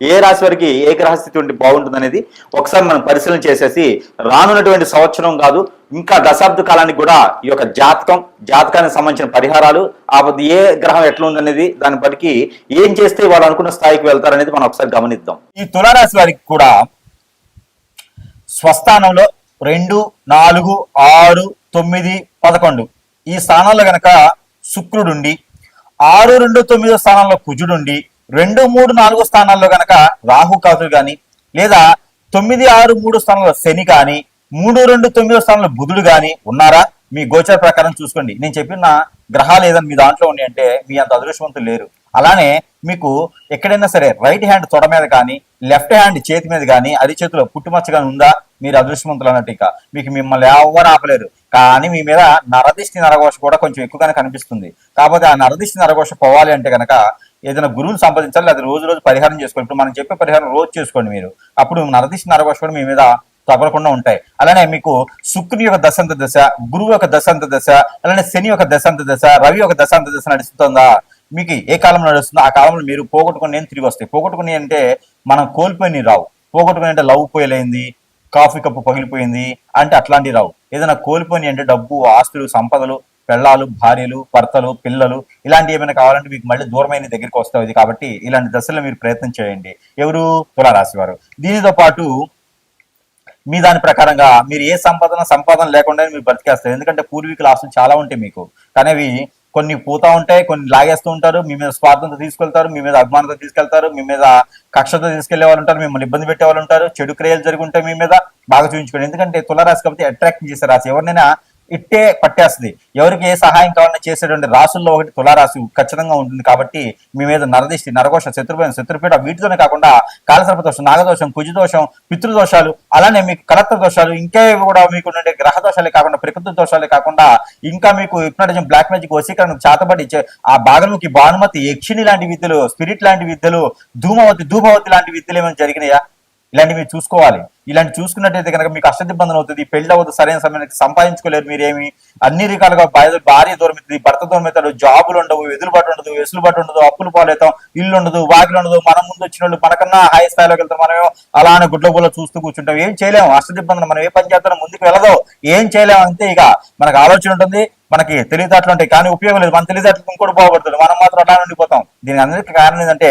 ఏ రాశి వారికి ఏ గ్రహస్థితి ఉంటే బాగుంటుంది అనేది ఒకసారి మనం పరిశీలన చేసేసి రానున్నటువంటి సంవత్సరం కాదు ఇంకా దశాబ్ద కాలానికి కూడా ఈ యొక్క జాతకం జాతకానికి సంబంధించిన పరిహారాలు ఆ ఏ గ్రహం ఎట్లా ఉందనేది దాన్ని బట్టి ఏం చేస్తే వాళ్ళు అనుకున్న స్థాయికి వెళ్తారనేది మనం ఒకసారి గమనిద్దాం. ఈ తులారాశి వారికి కూడా స్వస్థానంలో రెండు నాలుగు ఆరు తొమ్మిది పదకొండు. ఈ స్థానాల్లో గనక శుక్రుడుండి ఆరు రెండు తొమ్మిదో స్థానంలో కుజుడుండి రెండు మూడు నాలుగు స్థానాల్లో గనక రాహుకాతులు గాని లేదా తొమ్మిది ఆరు మూడు స్థానంలో శని కానీ మూడు రెండు తొమ్మిదో స్థానంలో బుధుడు గాని ఉన్నారా? మీ గోచర ప్రకారం చూసుకోండి. నేను చెప్పిన గ్రహాలు ఏదైనా మీ దాంట్లో ఉన్నాయి అంటే మీ అంత అదృష్టవంతులు లేరు. అలానే మీకు ఎక్కడైనా సరే రైట్ హ్యాండ్ తొడ మీద కానీ లెఫ్ట్ హ్యాండ్ చేతి మీద కానీ అరిచేతిలో పుట్టుమచ్చ కానీ ఉందా? మీరు అదృష్టవంతులు అన్నట్టు ఇక. మీకు మిమ్మల్ని ఎవరు ఆపలేరు. కానీ మీ మీద నరదిష్టి నరఘోష కూడా కొంచెం ఎక్కువగానే కనిపిస్తుంది. కాకపోతే ఆ నరదిష్టి నరఘోష పోవాలి అంటే కనుక ఏదైనా గురువుని సంపాదించాలి అది రోజు రోజు పరిహారం చేసుకోండి. ఇప్పుడు మనం చెప్పే పరిహారం రోజు చేసుకోండి మీరు. అప్పుడు నరదిష్టి నరఘోష కూడా మీ మీద తగలకుండా ఉంటాయి. అలానే మీకు శుక్రుని యొక్క దశాంత దశ గురువు యొక్క దశాంత దశ అలానే శని యొక్క దశాంత దశ రవి యొక్క దశాంత దశ నడుస్తుందా? మీకు ఏ కాలంలో నడుస్తుందో ఆ కాలంలో మీరు పోగొట్టుకుని నేను తిరిగి వస్తాయి. పోగొట్టుకుని అంటే మనం కోల్పోయి రావు. పోగొట్టుకుని అంటే లవ్ పోయలేంది కాఫీ కప్పు పగిలిపోయింది అంటే అట్లాంటివి రావు. ఏదైనా కోల్పోయి అంటే డబ్బు ఆస్తులు సంపదలు పెళ్ళాలు భార్యలు భర్తలు పిల్లలు ఇలాంటి ఏమైనా కావాలంటే మీకు మళ్ళీ దూరమైన దగ్గరికి వస్తుంది కాబట్టి ఇలాంటి దశలో మీరు ప్రయత్నం చేయండి. ఎవరు? తులారాశి వారు. దీనితో పాటు మీ దాని ప్రకారంగా మీరు ఏ సంపాదన సంపాదన లేకుండా మీరు బ్రతికేస్తారు. ఎందుకంటే పూర్వీకుల ఆస్తులు చాలా ఉంటాయి మీకు. కానీ అవి కొన్ని పోతా ఉంటాయి కొన్ని లాగేస్తూ ఉంటారు మీ మీద స్వార్థంతో తీసుకెళ్తారు మీ మీద అభిమానంతో తీసుకెళ్తారు మీ మీద కక్షతో తీసుకెళ్ళే వాళ్ళు ఉంటారు మిమ్మల్ని ఇబ్బంది పెట్టే వాళ్ళు ఉంటారు చెడు క్రియలు జరిగి మీ మీద బాగా చూపించుకోండి. ఎందుకంటే తులరాశి కాబట్టి అట్రాక్ట్ చేసే రాశి. ఎవరినైనా ఇట్టే పట్టేస్తుంది. ఎవరికి ఏ సహాయం కావాలన్నా చేసేటువంటి రాసుల్లో ఒకటి తులారాశి ఖచ్చితంగా ఉంటుంది కాబట్టి మీ మీద నరదిష్టి నరఘోష శత్రుపీడ శత్రుపేట వీటితోనే కాకుండా కాలసర్ప దోషం నాగదోషం కుజదోషం పితృదోషాలు అలానే మీకు కలత్ర దోషాలు ఇంకా కూడా మీకు ఉండే గ్రహ దోషాలే కాకుండా ప్రకృతి దోషాలే కాకుండా ఇంకా మీకు హిప్నటిజం బ్లాక్ మ్యాజిక్ వశీకరణ చేతబడి ఆ భాగంలోకి భానుమతి యక్షిణి లాంటి విద్యలు స్పిరిట్ లాంటి విద్యలు ధూమవతి ధూమవతి లాంటి విద్యలు ఏమైనా జరిగినాయా? ఇలాంటివి మీరు చూసుకోవాలి. ఇలాంటి చూసుకున్నట్టయితే కనుక మీకు అష్టదిబ్బందన అవుతుంది పెళ్ళి అవ్వదు సరైన సమయానికి సంపాదించుకోలేరు మీరేమి. అన్ని రకాలుగా భార్య దూరం అవుతుంది భర్త దూరం అవుతాడు జాబులు ఉండవు ఎదురుబాటు ఉండదు వెసులుబాటు ఉండదు అప్పులు పాలవుతాం ఇల్లు ఉండదు వాకిలు ఉండదు మన ముందు వచ్చిన వాళ్ళు మనకన్నా హై స్థాయిలోకి వెళ్తాం మనమేమో అలానే గుడ్ల గుడ్ల చూస్తూ కూర్చుంటాం. ఏం చేయలేము అష్టదిబ్బందన మనం ఏ పని చేస్తాం ముందుకు వెళ్ళదు. ఏం చేయలేము అంతే ఇక. మనకు ఆలోచన ఉంటుంది మనకి తెలివితేటలు ఉంటాయి కానీ ఉపయోగం లేదు. మన తెలివితేటలు ఇంకోటి బాగుపడుతుంది మనం మాత్రం అలా ఉండిపోతాం. దీనికి అందరికీ కారణం ఏంటంటే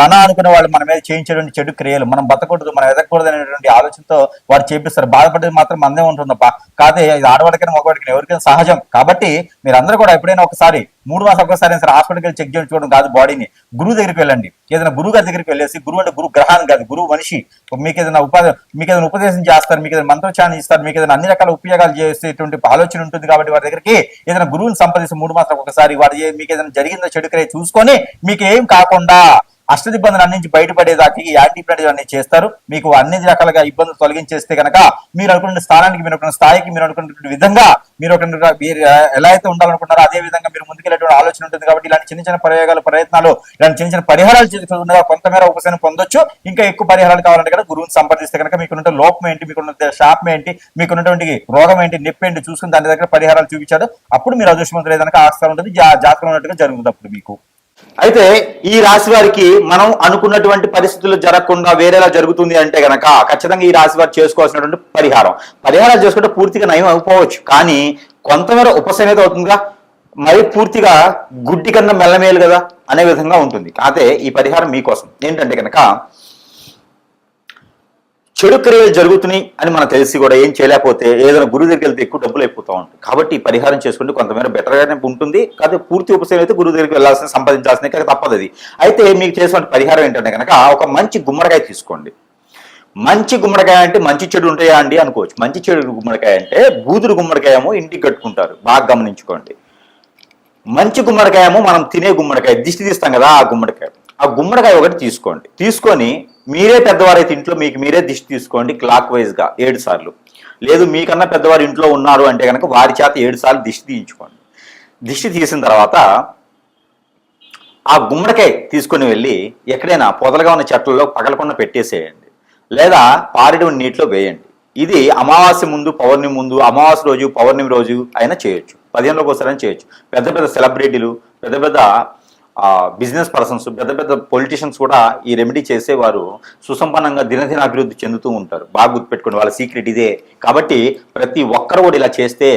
మన అనుకునే వాళ్ళు మన మీద చేయించేటువంటి చెడు క్రియలు మనం బతకూడదు మనం ఎదగకూడదు అనేటువంటి ఆలోచనతో వారు చేపిస్తారు. బాధపడేది మాత్రం మనదే ఉంటుందప్ప. కాదే ఇది ఆడవాడికైనా మగవాడికైనా ఎవరికైనా సహజం. కాబట్టి మీరందరూ కూడా ఎప్పుడైనా ఒకసారి మూడు మాసాలు ఒకసారి సరే హాస్పిటల్కి వెళ్ళి చెక్ చేయించుకోవడం కాదు బాడీని. గురువు దగ్గరికి వెళ్ళండి. ఏదైనా గురువు గారి దగ్గరికి వెళ్ళేసి గురువు అంటే గురువు గ్రహాన్ని కాదు గురువు మనిషి. మీకు ఏదైనా ఉపాధి మీకు ఏదైనా ఉపదేశం చేస్తారు మీకు ఏదైనా మంత్రోచ్చారణ ఇస్తారు మీకు ఏదైనా అన్ని రకాల ఉపయోగాలు చేసేటువంటి ఆలోచన ఉంటుంది కాబట్టి వారి దగ్గరికి ఏదైనా గురువుని సంపాదిస్తే మూడు మాసాలకు ఒకసారి వారి మీకు ఏదైనా జరిగిందో చెడు చూసుకొని మీకు ఏం కాకుండా అష్టదిబ్బందులు అన్నించి బయటపడేదానికి ఈ యాంటీబయాటిక్ అన్ని చేస్తారు. మీకు అన్ని రకాలుగా ఇబ్బందులు తొలగించేస్తే కనుక మీరు అనుకున్న స్థానానికి మీరు అనుకున్న స్థాయికి మీరు అనుకున్న విధంగా మీరు ఒక మీరు ఎలా అయితే ఉండాలనుకుంటారో అదే విధంగా మీరు ముందుకెళ్ళేటువంటి ఆలోచన ఉంటుంది కాబట్టి ఇలాంటి చిన్న చిన్న ప్రయోగాలు ప్రయత్నాలు ఇలాంటి చిన్న చిన్న పరిహారాలు చేసుకుంటే కొంతమేర ఉపశమనం పొందొచ్చు. ఇంకా ఎక్కువ పరిహారాలు కావాలంటే కనుక గురువుని సంప్రదిస్తే కనుక మీకున్న లోపం ఏంటి మీకున్న శాపం ఏంటి మీకున్నటువంటి రోగం ఏంటి నొప్పి ఏంటి చూసుకుని దాని దగ్గర పరిహారాలు చూపించాడు. అప్పుడు మీరు అదృష్టవంతులు ఏదైనా ఆస్కారం ఉంటుంది. జాతకం ఉన్నట్టుగా జరుగుతుంది అప్పుడు మీకు. అయితే ఈ రాశి వారికి మనం అనుకున్నటువంటి పరిస్థితులు జరగకుండా వేరేలా జరుగుతుంది అంటే గనక ఖచ్చితంగా ఈ రాశి వారు చేసుకోవాల్సినటువంటి పరిహారం. పరిహారాలు చేసుకుంటే పూర్తిగా నయం అయిపోవచ్చు. కానీ కొంతమేర ఉపశమేత అవుతుందిగా? మరి పూర్తిగా గుడ్డి కన్నా మెల్లమేలు కదా? అనే విధంగా ఉంటుంది. అయితే ఈ పరిహారం మీకోసం. ఏంటంటే కనుక చెడు క్రియలు జరుగుతున్నాయి అని మనకు తెలిసి కూడా ఏం చేయలేకపోతే ఏదైనా గురువు దగ్గరికి వెళ్తే ఎక్కువ డబ్బులు అయిపోతూ ఉంటాయి. కాబట్టి పరిహారం చేసుకుంటే కొంతమేర బెటర్గానే ఉంటుంది. కాదు పూర్తి ఉపశమనం అయితే గురువు దగ్గరికి వెళ్ళాల్సిన సంపాదించాల్సిన కాక తప్పదు అది అయితే మీకు చేసిన పరిహారం ఏంటంటే కనుక ఒక మంచి గుమ్మడికాయ తీసుకోండి. మంచి గుమ్మడికాయ అంటే మంచి చెడు ఉంటాయా అండి అనుకోవచ్చు. మంచి చెడు గుమ్మడికాయ అంటే బూదురు గుమ్మడికాయమో ఇంటికి కట్టుకుంటారు. బాగా గమనించుకోండి. మంచి గుమ్మడికాయ ఏమో మనం తినే గుమ్మడికాయ దిష్టి తీస్తాం కదా ఆ గుమ్మడికాయ. ఆ గుమ్మడికాయ ఒకటి తీసుకోండి. తీసుకొని మీరే పెద్దవారైతే ఇంట్లో మీకు మీరే దిష్టి తీసుకోండి క్లాక్ వైజ్గా ఏడు సార్లు. లేదు మీకన్నా పెద్దవారు ఇంట్లో ఉన్నారు అంటే కనుక వారి చేత ఏడు సార్లు దిష్టి తీయించుకోండి. దిష్టి తీసిన తర్వాత ఆ గుమ్మడికాయ తీసుకొని వెళ్ళి ఎక్కడైనా పొదలుగా ఉన్న చెట్లలో పగలకుండా పెట్టేసేయండి. లేదా పారిడి నీటిలో వేయండి. ఇది అమావాస్య ముందు పౌర్ణమి ముందు అమావాస్య రోజు పౌర్ణమి రోజు అయినా చేయొచ్చు. పదిహేనులోకి ఒకసారి చేయొచ్చు. పెద్ద పెద్ద సెలబ్రిటీలు పెద్ద పెద్ద బిజినెస్ పర్సన్స్ పెద్ద పెద్ద పొలిటీషియన్స్ కూడా ఈ రెమెడీ చేసేవారు సుసంపన్నంగా దినదిన అభివృద్ధి చెందుతూ ఉంటారు. బాగా గుర్తుపెట్టుకోండి వాళ్ళ సీక్రెట్ ఇదే. కాబట్టి ప్రతి ఒక్కరు కూడా ఇలా చేస్తే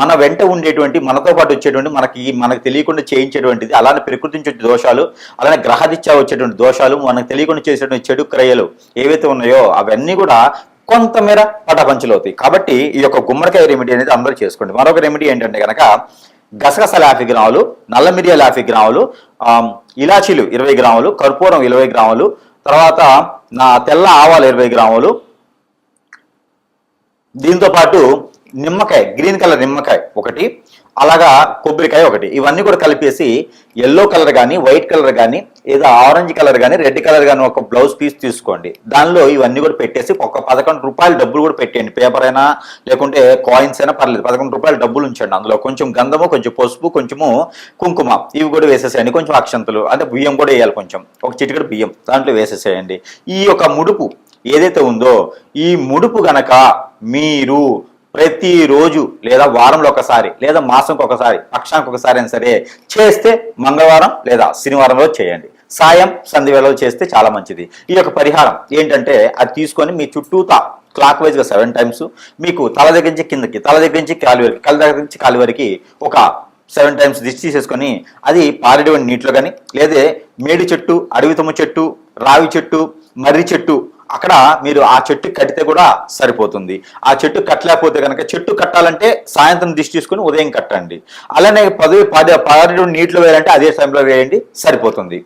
మన వెంట ఉండేటువంటి మనతో పాటు వచ్చేటువంటి మనకి మనకు తెలియకుండా చేయించేటువంటిది అలానే ప్రకృతి నుంచి వచ్చే దోషాలు అలానే గ్రహదిత్యా వచ్చేటువంటి దోషాలు మనకు తెలియకుండా చేసేటువంటి చెడు క్రయలు ఏవైతే ఉన్నాయో అవన్నీ కూడా కొంతమేర పటపంచలవుతాయి. కాబట్టి ఈ యొక్క గుమ్మడికాయ రెమెడీ అనేది అందరూ చేసుకోండి. మరొక రెమెడీ ఏంటంటే కనుక గసగసల యాభై గ్రాములు నల్ల మిరియాలు యాభై గ్రాములు ఇలాచీలు ఇరవై గ్రాములు కర్పూరం ఇరవై గ్రాములు తర్వాత నా తెల్ల ఆవాలు ఇరవై గ్రాములు. దీంతో పాటు నిమ్మకాయ గ్రీన్ కలర్ నిమ్మకాయ ఒకటి అలాగా కొబ్బరికాయ ఒకటి. ఇవన్నీ కూడా కలిపేసి ఎల్లో కలర్ కానీ వైట్ కలర్ కానీ ఏదో ఆరెంజ్ కలర్ కానీ రెడ్ కలర్ కానీ ఒక బ్లౌజ్ పీస్ తీసుకోండి. దానిలో ఇవన్నీ కూడా పెట్టేసి ఒక పదకొండు రూపాయలు డబ్బులు కూడా పెట్టేయండి. పేపర్ అయినా లేకుంటే కాయిన్స్ అయినా పర్లేదు. పదకొండు రూపాయలు డబ్బులు ఉంచండి. అందులో కొంచెం గంధము కొంచెం పసుపు కొంచెము కుంకుమ ఇవి కూడా వేసేసేయండి. కొంచెం అక్షంతలు అంటే బియ్యం కూడా వేయాలి కొంచెం. ఒక చిటికడు బియ్యం దాంట్లో వేసేసేయండి. ఈ యొక్క ముడుపు ఏదైతే ఉందో ఈ ముడుపు గనక మీరు ప్రతిరోజు లేదా వారంలో ఒకసారి లేదా మాసంకి ఒకసారి పక్షానికి ఒకసారి అయినా సరే చేస్తే మంగళవారం లేదా శనివారంలో చేయండి. సాయం సంధి వేళలో చేస్తే చాలా మంచిది. ఈ యొక్క పరిహారం ఏంటంటే అది తీసుకొని మీ చుట్టూతా క్లాక్ వైజ్గా సెవెన్ టైమ్స్ మీకు తల దగ్గర నుంచి కిందకి తల దగ్గర నుంచి కాలి వరకు కళ్ళ దగ్గర నుంచి కాలి వరకు ఒక సెవెన్ టైమ్స్ దిష్టి తీసేసుకొని అది పారేటువంటి నీటిలో కానీ లేదా మేడి చెట్టు అడవితమ్మ చెట్టు రావి చెట్టు మర్రి చెట్టు అక్కడ మీరు ఆ చెట్టు కట్టితే కూడా సరిపోతుంది. ఆ చెట్టు కట్టలేకపోతే కనుక చెట్టు కట్టాలంటే సాయంత్రం దిష్టి తీసుకుని ఉదయం కట్టండి. అలానే పదవి పది పారేడు నీటిలో వేయాలంటే అదే టైంలో వేయండి సరిపోతుంది.